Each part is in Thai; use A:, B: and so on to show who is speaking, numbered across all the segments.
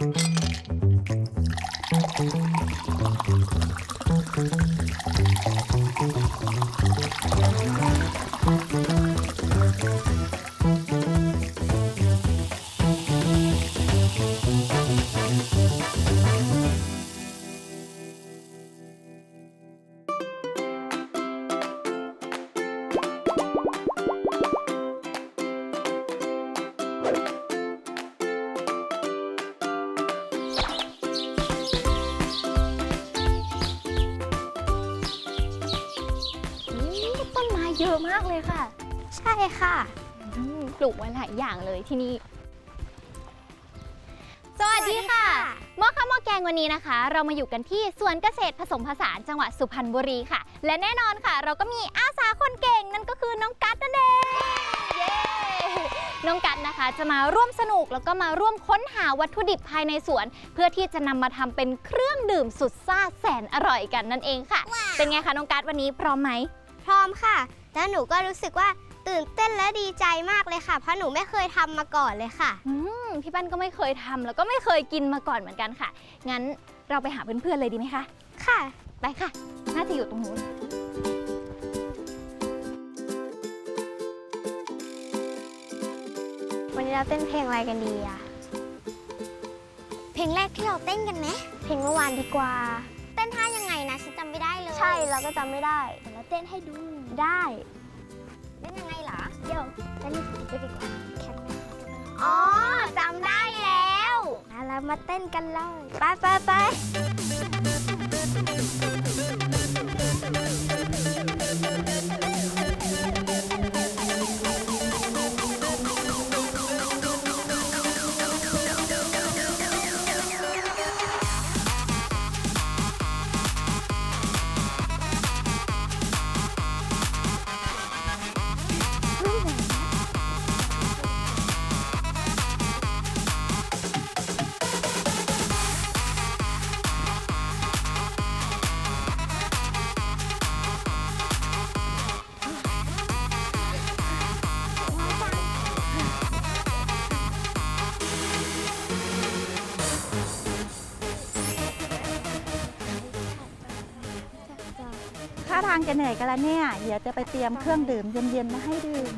A: Thank you. เยอะมากเลยค่ะ
B: ใช่ค่ะ
A: อืมปลูกไว้หลายอย่างเลยที่นี่ สวัสดีค่ะหม้อข้าวหม้อแกงวันนี้นะคะ เรามาอยู่กันที่สวนเกษตรผสมผสานจังหวัดสุพรรณบุรีค่ะ และแน่นอนค่ะ เราก็มีอาสาคนเก่งนั่นก็คือน้องกัดนั่นเองเย้น้องกัดนะคะ จะมาร่วมสนุกแล้วก็มาร่วมค้นหาวัตถุดิบภายในสวน เพื่อที่จะนำมาทำเป็นเครื่องดื่มสุดซ่าแสนอร่อยกันนั่นเองค่ะ เป็นไงคะน้องกัดวันนี้พร้อมไหม
B: พร้อมค่ะ แล้วหนูก็รู้สึกว่าตื่นเต้นและดีใจมากเลยค่ะ เพราะหนูไม่เคยทำมาก่อนเลยค่ะ
A: อืมพี่ปั้นก็ไม่เคยทำแล้วก็ไม่เคยกินมาก่อนเหมือนกันค่ะ งั้นเราไปหาเพื่อนๆเลยดีไหมคะ
B: ค่ะ
A: ไปค่ะ น่าจะอยู่ตรงนู้น
B: วันนี้เราเต้นเพลงอะไรกันดีอะเพลงแรกที่เราเต้นกันไหมเพลงเมื่อวานดีกว่า เต้นท่ายังไงนะฉันจำไม่ได้เลย ใช่เราก็จำไม่ได้เดี๋ยวเราเต้นให้ดู ได้เต้นยังไงเหรอ เดี๋ยวเต้นไปดีกว่าอ๋อจำได้แล้วงั้นเรามาเต้นกันเลย ไปไปไปา
C: ทางจะเหนื่อยกันแล้วเนี่ย เดี๋ยวจะไปเตรียมเครื่องดื่มเย็นๆมาให้ดื่ม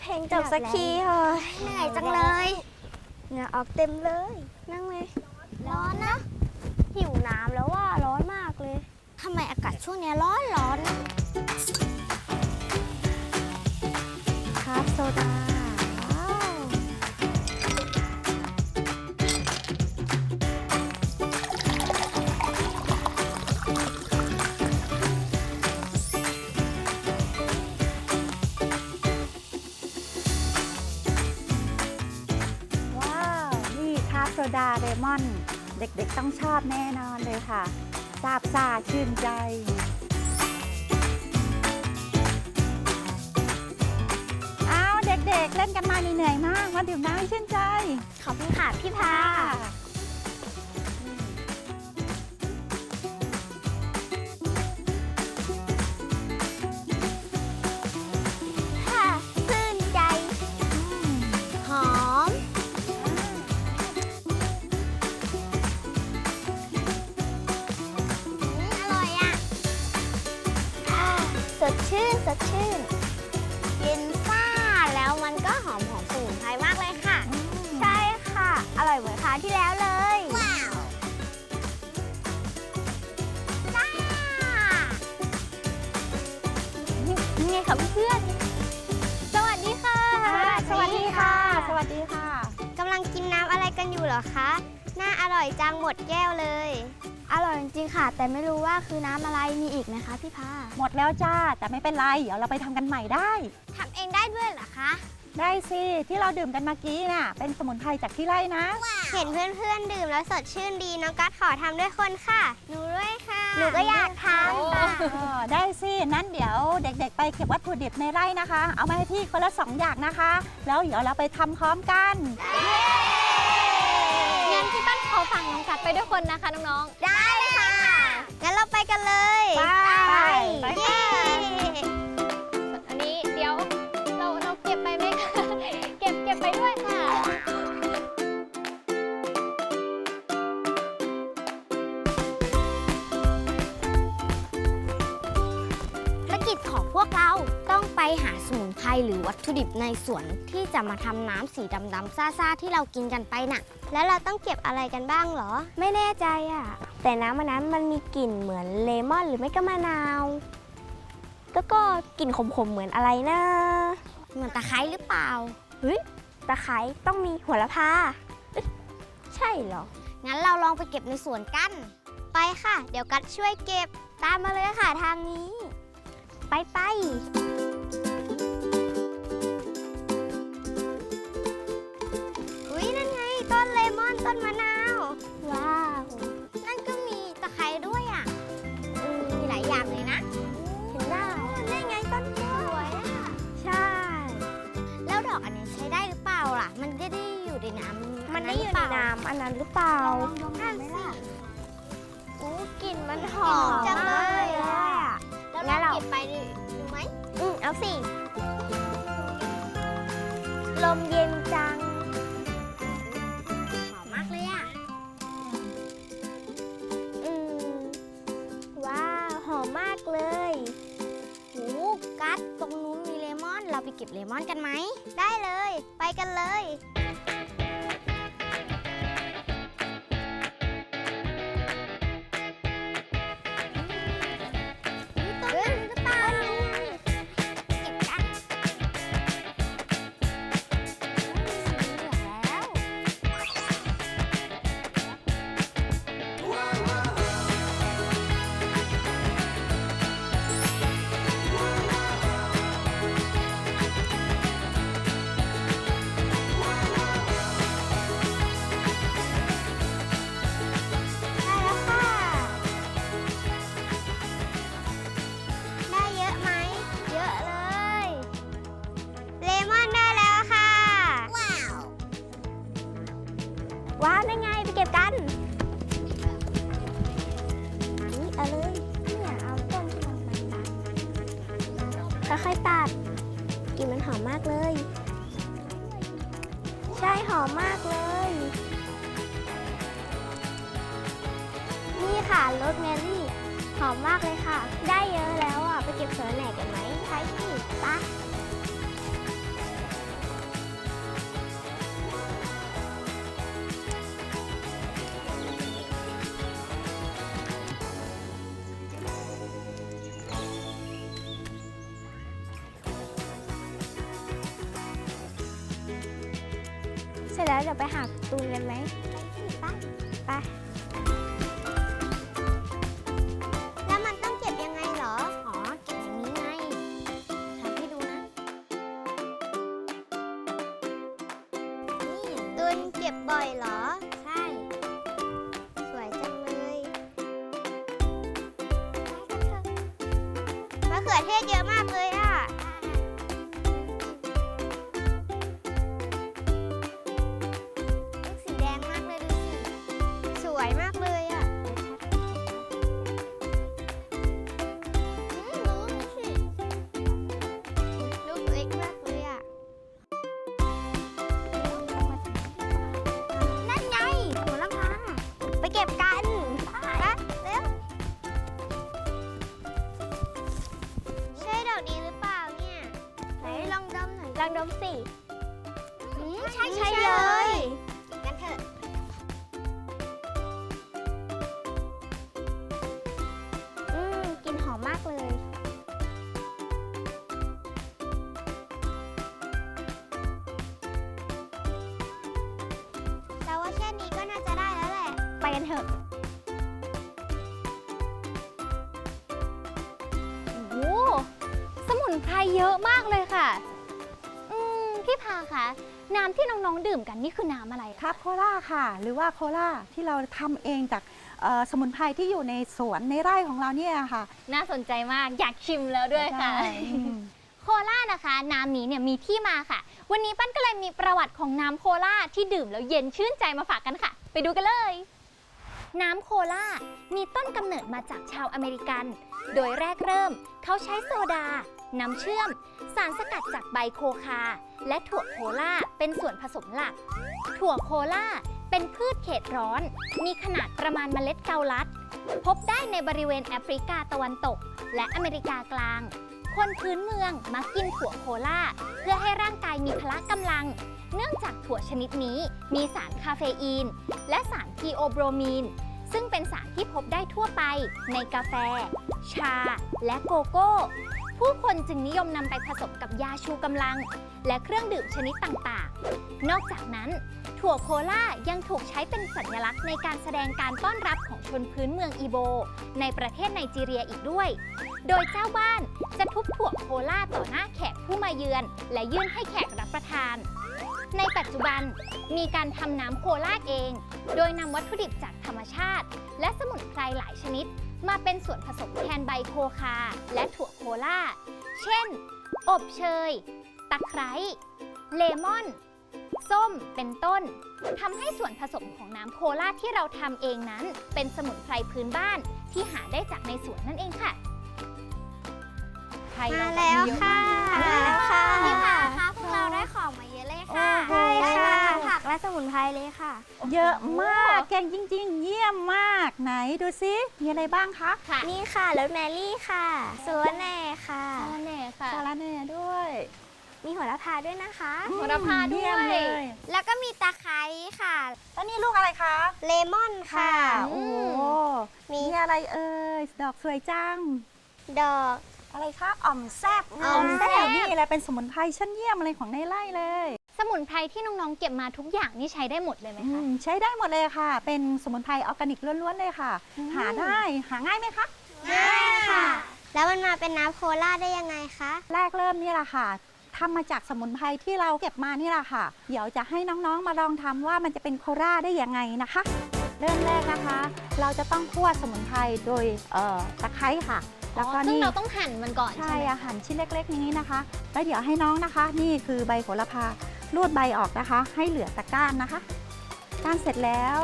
B: เพลงจบสักทีเถอะเหนื่อยจังเลยเหงื่อออกเต็มเลย นั่งเลย ร้อนนะ หิวน้ำแล้วว่าร้อนมากเลยทำไมอากาศช่วงเนี้ยร้อนร้อนครั ดา
C: เลมอน เด็กๆต้องชอบแน่นอนเลยค่ะซาบซ่าชื่นใจอ้าวเด็กๆเล่นกันมาเหนื่อยๆมากมาดื่มน้ำให้ชื่นใจ
B: ขอบคุณค่ะพี่พา คะเพื่อน
A: ๆสวัสดีค่ะ
C: สวัสดีค่ะ สวัสดีค่ะ
B: กำลังกินน้ำอะไรกันอยู่เหรอคะ น่าอร่อยจังหมดแก้วเลย อร่อยจริงๆค่ะ แต่ไม่รู้ว่าคือน้ำอะไรมีอีกนะคะพี่พา
C: หมดแล้วจ้า แต่ไม่เป็นไร เดี๋ยวเราไปทำกันใหม่ได้
B: ทำเองได้ด้วยเหรอคะ
C: ได้สิ ที่เราดื่มกันเมื่อกี้น่ะ เป็นสมุนไพรจากที่ไร่นะ
B: เห็นเพื่อนๆ ดื่มแล้วสดชื่นดีน้องกัดขอทำด้วยคนค่ะ หนูด้วยค่ะ หนูก็อยากทำค่ะ
C: เออได้สินั้นเดี๋ยวเด็กๆ ไปเก็บวัตถุดิบในไร่นะคะ เอามาให้พี่คนละสองอย่างนะคะ แล้วเดี๋ยวเราไปทำพร้อมกัน
A: งั้นพี่ปั้นขอฟังน้องกัดไปด้วยคนนะคะน้องๆ
B: ได้ค่ะ งั้นเราไปกันเลย
C: ไป ไป
B: เย้ หรือวัตถุดิบในสวนที่จะมาทำน้ำสีดำๆซ่าๆที่เรากินกันไปน่ะ แล้วเราต้องเก็บอะไรกันบ้างเหรอ ไม่แน่ใจอะ แต่น้ำมันนั้นมันมีกลิ่นเหมือนเลมอนหรือไม่ก็มะนาว แล้วก็กลิ่นขมๆเหมือนอะไรนะเหมือนตะไคร้หรือเปล่าเฮ้ยตะไคร้ต้องมีหัวละพาเอ๊ะใช่เหรอ งั้นเราลองไปเก็บในสวนกัน ไปค่ะ เดี๋ยวกัดช่วยเก็บ ตามมาเลยค่ะทางนี้ ไปไป ต้นมะนาว ว้าว นั่นก็มีตะไคร้ด้วยอะอืมมีหลายอย่างเลยนะเห็นแล้วนั่นไงต้นกล้วยอะ ใช่ แล้วดอกอันนี้ใช้ได้หรือเปล่าล่ะ มันได้ได้อยู่ในน้ำ
D: มันได้อยู่ในน้ำอันนั้นหรือเปล่า
B: นั่นสิ
D: อู้กลิ่นมันห
B: ห
D: อ
B: อ
D: ม
B: มจังเลย
D: มาก
B: อะแล้ว
D: งั้น
B: เรา
D: เรา
B: เก็บไปดูดูไหม
D: อืมเอาสิ เก็
B: บเลมอนกันไหม ได้เลย ไปกันเลย แล้วเดี๋
D: ยวไปหาตูนกันไหมไปไป
B: แล้วมันต้องเก็บยังไงเหรอ อ๋อ เก็บอย่างนี้ไงทำให้ดูนะ นี่ตุนเก็บบ่อยเหรอ ใช่ สวยจังเลยมะเขือเทศเยอะมากเลย ลองดม
D: สิ
B: อืมใช่
D: ใช่
B: ใช่
D: เล
B: เลยยกันเถอะ
D: อืมกลิ่นหอมมากเลย
B: แต่ว่าแค่นี้ก็น่าจะได้แล้วแหละ
D: ไปกันเถอะ
A: มพี่พาคะน้ำที่น้องๆดื่มกันนี่คือน้ำอะไร
C: คาโคล่าค่ะ หรือว่าโคล่าที่เราทำเองจากเอ่อสมุนไพรที่อยู่ในสวนในไร่ของเราเนี่ยค่ะ
A: น่าสนใจมากอยากชิมแล้วด้วยค่ะ
C: ใช่อืม
A: โคล่านะคะ น้ำนี้เนี่ยมีที่มาค่ะ วันนี้ปั้นก็เลยมีประวัติของน้ำโคล่าที่ดื่มแล้วเย็นชื่นใจมาฝากกันค่ะ ไปดูกันเลย น้ำโคล่ามีต้นกำเนิดมาจากชาวอเมริกัน โดยแรกเริ่ม เขาใช้โซดา น้ำเชื่อม สารสกัดจากใบโคคา และถั่วโคล่าเป็นส่วนผสมหลัก ถั่วโคล่าเป็นพืชเขตร้อน มีขนาดประมาณเมล็ดเกาลัด พบได้ในบริเวณแอฟริกาตะวันตก และอเมริกากลางคคนพื้นเมืองมักกินถั่วโคล่าเพื่อให้ร่างกายมีพละกำลัง เนื่องจากถั่วชนิดนี้มีสารคาเฟอีน และสารทีโอโบรมีน ซึ่งเป็นสารที่พบได้ทั่วไปในกาแฟ ชา และโกโก้ ผู้คนจึงนิยมนำไปผสมกับยาชูกำลัง และเครื่องดื่มชนิดต่างๆ นอกจากนั้น ถั่วโคล่ายังถูกใช้เป็นสัญลักษณ์ในการแสดงการต้อนรับของชนพื้นเมืองอีโบ ในประเทศไนจีเรียอีกด้วย โดยเจ้าบ้านจะทุบถั่วโคล่าต่อหน้าแขกผู้มาเยือน และยื่นให้แขกรับประทาน ในปัจจุบันมีการทำน้ำโคล่าเอง โดยนำวัตถุดิบจากธรรมชาติ และสมุนไพรหลายชนิด มาเป็นส่วนผสมแทนใบโคคา และถั่วโคล่า เช่น อบเชย ตะไคร้ เลมอน ส้ม เป็นต้น ทำให้ส่วนผสมของน้ำโคล่าที่เราทำเองนั้น เป็นสมุนไพรพื้นบ้านที่หาได้จากในสวนนั่นเองค่ะไพร
B: มา
A: เรา
B: แล้ว
A: เยอะ
B: ค่ะ
A: มาก
B: มาแล้วค่ะ
D: นี่
B: นี่
D: ค่ะ
B: ค่ะพวกเราได้ของมาเยอะเลยค่ะ
C: โอ้โห
B: ได้ทั้งผักและสมุนไพรเลยค่ะ
C: เยอะมาก เก่งจริง ๆ เยี่ยมมาก ไหนดูซิมีอะไรบ้างคะ
A: ค่ะ
B: นี่ค่ะรสแมรี่ค่ะสวแหน่ค่ะ
A: อ๋อแน่ค่ะ
C: สาระแหน่ด้วย
B: มีหัวละพาด้วยนะคะ
A: โหระพาด้วย
C: เยี่ยมเลย
B: แล้วก็มีตะไคร้ค่ะ
C: แล้วนี่ลูกอะไรคะ
B: เลมอนค่ะ
C: โอ้โห
B: มี
C: มีอะไรเอ่ยดอกสวยจัง
B: ดอก
C: อะไรคะอ่อมแซบ
B: อ่อมแซ่บ
C: นี่แหละเป็นสมุนไพรชั้นเยี่ยมอะไรของในไร่เลย
A: สมุนไพรที่น้องๆเก็บมาทุกอย่างนี่ใช้ได้หมดเลยไหม
C: อื
A: คะ
C: มใช้ได้หมดเลยค่ะ เป็นสมุนไพรออร์แกนิกล้วนๆเลยค่ะ
A: อืม
C: หาได้หาง่ายไหมคะ
B: ง่ายค่ะแล้วมันมาเป็นน้ำโคลาได้ยังไงคะ
C: แรกเริ่มนี่แหละค่ะ ทำมาจากสมุนไพรที่เราเก็บมานี่แหละค่ะ เดี๋ยวจะให้น้องๆมาลองทำว่ามันจะเป็นโคราได้ยังไงนะคะ เริ่มแรกนะคะ เราจะต้องคั่วสมุนไพรโดยเอ่อตะไคร้ค่ะ แล้วก็
A: อ๋อซึ่ง
C: นี่
A: เราต้องหั่นมันก่อน
C: ใช่
A: ใช่ไหม
C: อาหารชิ้นเล็กๆ นี้นะคะ แล้วเดี๋ยวให้น้องนะคะ นี่คือใบโหระพารูดใบออกนะคะ ให้เหลือแต่ก้านนะคะ ก้านเสร็จแล้ว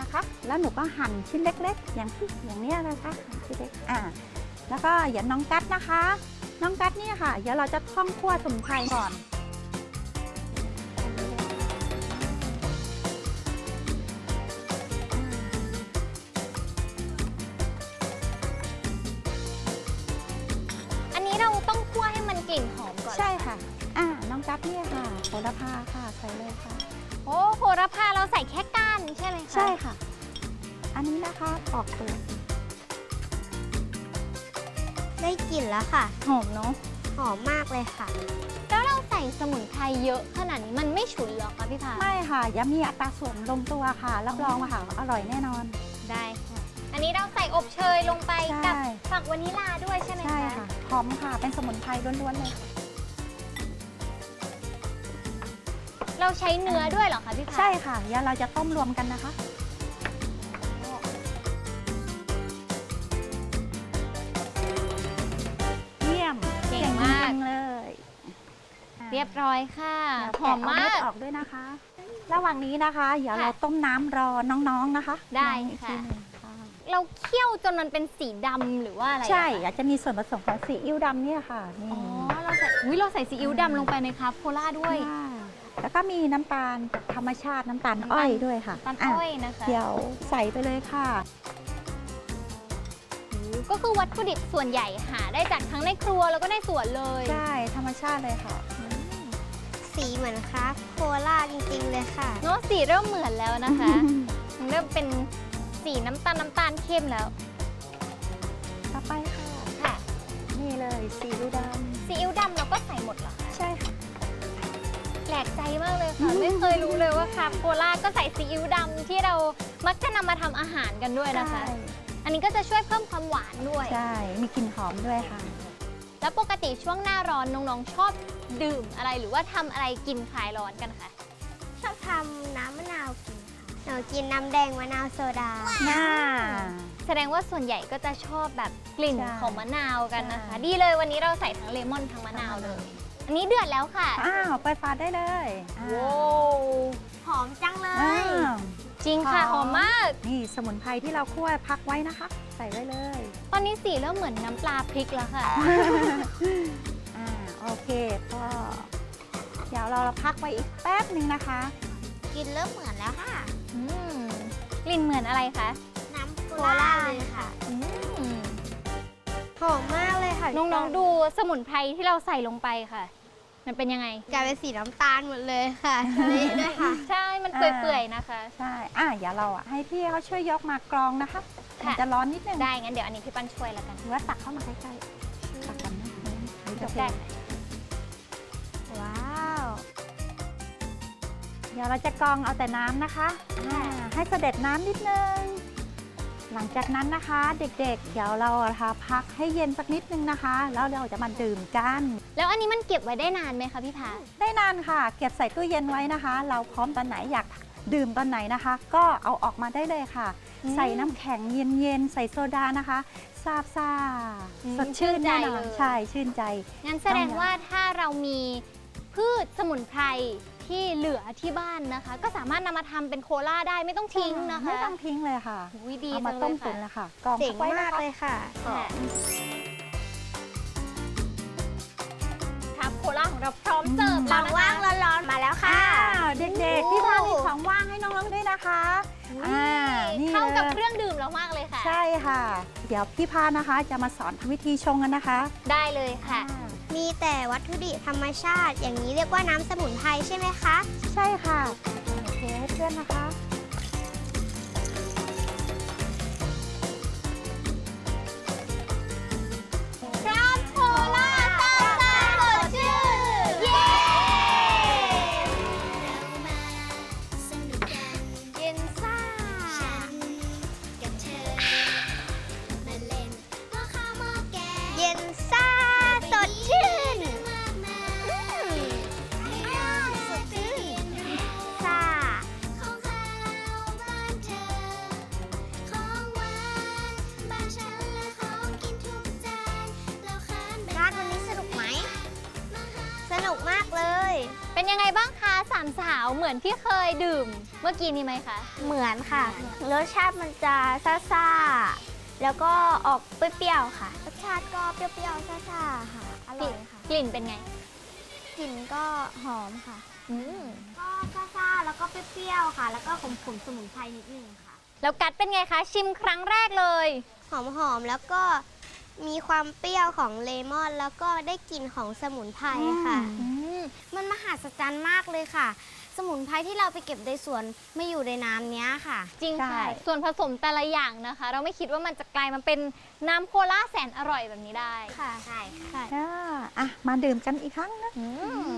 C: นะคะ แล้วหนูก็หั่นชิ้นเล็ก ๆ อย่างที่อย่างเนี้ยนะคะหั่นชิ้นเล็กอ่าแล้วก็อย่าน้องกัดนะคะ น้องกัดเนี่ยค่ะ เดี๋ยวเราจะท่องคั่วสมุนไพรก่อน
A: อันนี้เราต้องคั่วให้มันกลิ่นหอมก่อน
C: ใช่ค่ะ อ่าน้องกัดเนี่ยค่ะโหระพาค่ะใส่เลยค่ะ
A: โอ้โหระพาเราใส่แค่ก้านใช่ไหมคะ
C: ใช่ค่ะ อันนี้นะคะปอกเปลือก
B: ได้กลิ่นแล้วค่ะ
A: หอมเนาะ
B: หอมมากเลยค่ะ
A: แล้วเราใส่สมุนไพรเยอะขนาดนี้มันไม่ฉุนหรอคะพี่พา
C: ไม่ค่ะอย่ามีอัตราส่วนลงตัวค่ะรับรองว่าค่ะอร่อยแน่นอน
A: ได้ค่ะ อันนี้เราใส่อบเชยลงไป
C: ใช่
A: กับฝักวานิลาด้วยใช่ไหม
C: ใช่
A: คะ
C: ค่ะหอมค่ะเป็นสมุนไพรล้วนๆเลย
A: เราใช้เนื้อด้วยเหรอคะพี่พา
C: ใช่ค่ะเดี๋ยวเราจะต้มรวมกันนะคะ เรีย
A: บร้อยค่ะ
C: เดี๋ยว
A: หอม
C: แกะเม็
A: มา
C: ด
A: ก
C: ออกด้วยนะคะ ระหว่างนี้นะคะ เดี๋ยว
A: ค่ะ
C: เราต้มน้ำรอน้องๆนะคะ
A: ได้
C: น้องอีก
A: ค่ะ
C: ทีหนึ่งค่ะ
A: เราเคี่ยวจนมันเป็นสีดำหรือว่าอะไรอะคะ
C: ใช่อาจจะมีส่วนผสมของซีอิ๊วดำเนี่ยค่ะนี่
A: อ๋อเราใส่อุ้ยเราใส่ซีอิ๊วดำลงไปในคาโพล่าด้วย
C: ค่ะแล้วก็มีน้ำตาลจากธรรมชาติน้ำตาล
A: น้ำตาล
C: อ้อยด้วยค่ะ
A: ตาละอ้อยนะคะ
C: เดี๋ยวใส่ไปเลยค่ะ
A: ก็คือวัตถุดิบส่วนใหญ่หาได้จากทั้งในครัวแล้วก็ในสวนเลย
C: ใช่ธรรมชาติเลยค่ะ
B: สีเหมือนครับโคลาจริงๆเลยค่ะ
A: เนาะสีเริ่มเหมือนแล้วนะคะ มันเริ่มเป็นสีน้ำตาลน้ำตาลเข้มแล้ว
C: ต่อไปค่ะ
A: ค่ะ
C: นี่เลยซีอิ๊วด
A: ซีอิ๊วดำเราก็ใส่หมดเหรอคะำ
C: ใช่ค่ะ
A: แปลกใจมากเลยค่ะ ไม่เคยรู้เลยว่าคาโพล่าก็ใส่ซีอิ๊วดำที่เรามักจะนำมาทำอาหารกันด้วยนะคะ อันนี้ก็จะช่วยเพิ่มความหวานด้วย
C: ใช่ มีกลิ่นหอมด้วยค่ะ
A: แล้วปกติช่วงหน้าร้อนน้องๆชอบดื่มอะไรหรือว่าทำอะไรกินคลายร้อนกันคะ
B: ชอบทำน้ำมะนาวกินค่ะหนูกินน้ำแดงมะนาวโซดา
C: น่า
A: แสดงว่าส่วนใหญ่ก็จะชอบแบบกลิ่น
C: ใช่
A: ของมะนาวกันนะคะ
C: ใช่
A: ดีเลยวันนี้เราใส่ทั้งเลมอนทั้งมะนาวเลย อันนี้เดือดแล้วค่ะ
C: อ้าวเปิดฝาได้เลยอ้าว
A: ว้าว
B: หอมจังเล
C: อ้าย ว
A: จริงค่ะ
C: ห
A: ห
C: อ
A: อ
C: ม
A: มมาก
C: นี่สมุนไพรที่เราคั่วพักไว้นะคะ ใส่ไว้เลย
A: ตอนนี้สีเริ่มเหมือนน้ำปลาพริกแล้วค่ะ
C: อ่าโอเคก็เดี๋ยวเราพักไว้อีกแป๊บหนึ่งนะคะ
B: กินเริ่มเหมือนแล้วค่ะ
A: อืมกลิ่นเหมือนอะไรคะ
B: น้ำโคลาเลยค่ะ
A: อืม
B: หอมมากเลยค่ะ
A: น้องๆดูสมุนไพรที่เราใส่ลงไปค่ะ มันเป็นยังไง
B: กลายเป็นสีน้ำตาลหมดเลยค่ะเละด้วยค่ะ
A: ใช่ มันเปื่อยๆนะคะ
C: ใช่ อะเดี๋ยวเราอะให้พี่เขาช่วยยกมากรองนะคะ
A: ค่ะ
C: มันจะร้อนนิดนึง
A: ได้งั้นเดี๋ยวอันนี้พี่ปั้นช่วยแล้วกัน
C: หรือว่าตักเข้ามาใกล้ๆตักกันนะเดี๋ยวจะเดี๋ยวเราจะกรองเอาแต่น้ำนะคะอ่าให้เสด็จน้ำนิดนึง หลังจากนั้นนะคะเด็กๆ เดี๋ยวเราอะค่ะพักให้เย็นสักนิดนึงนะคะ แล้วเราจะมาดื่มกัน
A: แล้วอันนี้มันเก็บไว้ได้นานไหมคะพี่พา
C: ได้นานค่ะ เก็บใส่ตู้เย็นไว้นะคะ เราพร้อมตอนไหนอยากดื่มตอนไหนนะคะ ก็เอาออกมาได้เลยค่ะ
A: อืม
C: ใส่น้ำแข็งเย็นๆ ใส่โซดานะคะซาบซ่า
A: อืม
C: สดชื่นแน่น
A: ชื่นใจ
C: อน
A: เลย
C: ใช่ชื่นใจ
A: งั้นแสดงว่าถ้าเรามีพืชสมุนไพร ที่เหลือที่บ้านนะคะ ก็สามารถนำมาทำเป็นโคลาได้ไม่ต้องทิ้งนะคะ
C: ไม่ต้องทิ้งเลยค่ะ
A: อุ๊ยดี
C: เอา
A: จั
C: มาง
A: เล
C: ต้ม
A: ย
C: ตุ๋
A: ค่ะ
C: นแล้วค่ะกรอง
B: เจ๋ง
C: ไว้นะ
B: มาก
C: คะ
B: เลยค่ะ
A: ค่ะครับโคลาของเราพร้อมเสิร์ฟ
B: ข
A: แล้
B: อ
A: ว
B: ง
A: นะคะ
B: ว่างร้อนๆมาแล้วค่ะ
C: อ้าวเด็กๆ
B: โอ้
C: พี่พามีของว่างให้น้องๆด้วยนะคะอ่านี่
A: เข้ากับ
C: ลย
A: เครื่องดื่มเรามากเลยค่ะ
C: ใช่ค่ะ เดี๋ยวพี่พานะคะจะมาสอนวิธีชงกันนะคะ
A: ได้เลยค่ะ
C: อ่า
B: มีแต่วัตถุดิบธรรมชาติ อย่างนี้เรียกว่าน้ำสมุนไพรใช่ไหมคะ
C: ใช่ค่ะโอเคให้เพื่อนนะคะ
B: นุกมากเลย
A: เป็นยังไงบ้างคะสามสาวเหมือนที่เคยดื่ม เมื่อกี้นี้ไหมคะ
B: เหมือนค่ะ รสชาติมันจะซ่าๆ แล้วก็ออกเปรี้ยวๆค่ะ รสชาติก็เปรี้ยวๆซ่าๆค่ะ อร่อยค่ะ
A: กลิ่นเป็นไง
B: กลิ่นก็หอมค่ะ
A: อืม
B: ก็ซ่าๆ แล้วก็เปรี้ยวๆ ค่ะ แล้วก็ขมๆ สมุนไพรนิดนึงค่ะ
A: แล้วกัดเป็นไงคะ ชิมครั้งแรกเลย
B: หอมๆ แล้วก็ มีความเปรี้ยวของเลมอน แล้วก็ได้กลิ่นของสมุนไพรค่ะ
A: อืม
B: มันมหัศจรรย์มากเลยค่ะ สมุนไพรที่เราไปเก็บในสวนไม่อยู่ในน้ำเนี้ยค่ะ
A: จริง
C: ใช่
A: ค่ะ ส่วนผสมแต่ละอย่างนะคะ เราไม่คิดว่ามันจะกลายมาเป็นน้ำโคลาแสนอร่อยแบบนี้ได้
B: ค่ะใช่ค่ะ
C: อ่าอะมาดื่มกันอีกครั้งนะ
A: อืม